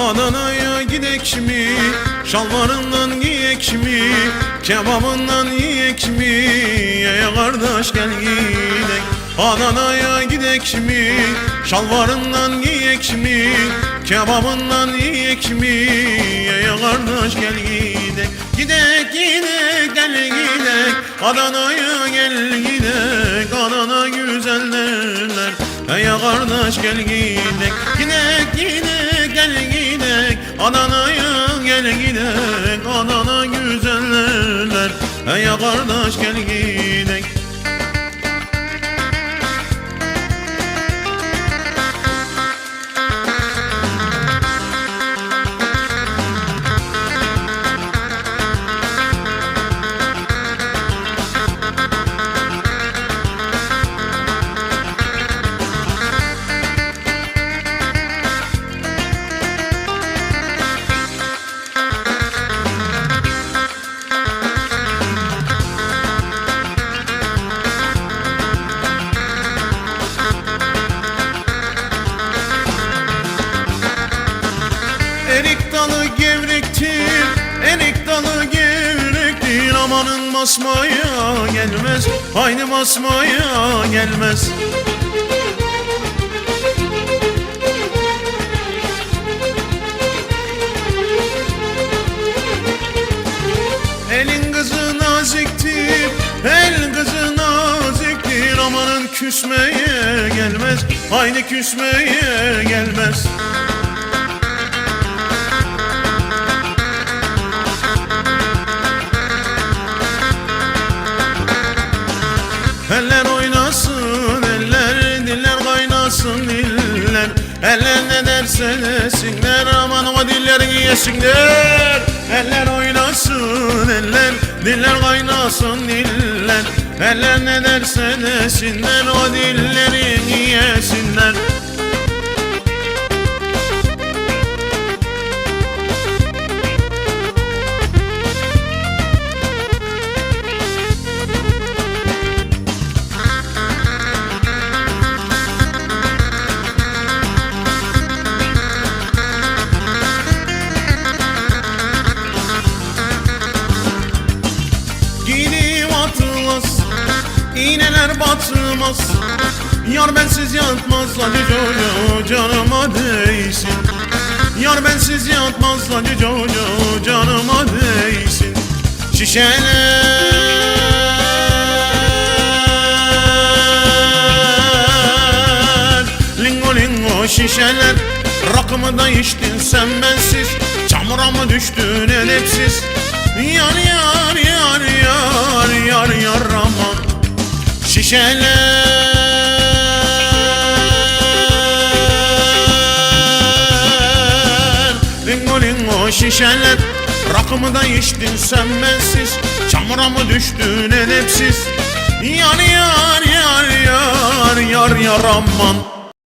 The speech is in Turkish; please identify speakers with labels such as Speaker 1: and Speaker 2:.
Speaker 1: Adana'ya gidek mi? Şalvarından giyek mi? Kebabından yiyek mi? Ey kardeş gel gidek Adana'ya gidek mi? Şalvarından giyek mi? Kebabından yiyek mi? Ey kardeş gel gidek Gidek gidek gel gidek Adana'ya gel gidek Adana güzel derler Ey kardeş gel gidek Gidek gidek gel gidek Adana'ya gel gidek Adana güzel derler Ey kardeş gel gidek Erik dalı gevrektir, erik dalı gevrektir Amanın basmaya gelmez, haydi basmaya gelmez. Elin kızı naziktir, el kızı naziktir Amanın küsmeye gelmez, haydi küsmeye gelmez diller kaynasın diller Eller ne derse desinler aman o dillerini yesinler. Eller oynasın eller diller kaynasın diller Eller ne derse desinler o dillerini iğneler batmaz. Yar bensiz yatmaz hadi coco canıma değsin. Yar bensiz yatmaz hadi coco canıma değsin. Şişeler. Lingo şişeler. Rakımı da içtin sen bensiz. Çamura mı düştün edepsiz? Yar yar yar yar yar yar Şişeler. Lingo lingo şişeler. Rakımı da içtin sen bensiz. Çamura mı düştün edepsiz? Yar yar yar yar yar yar aman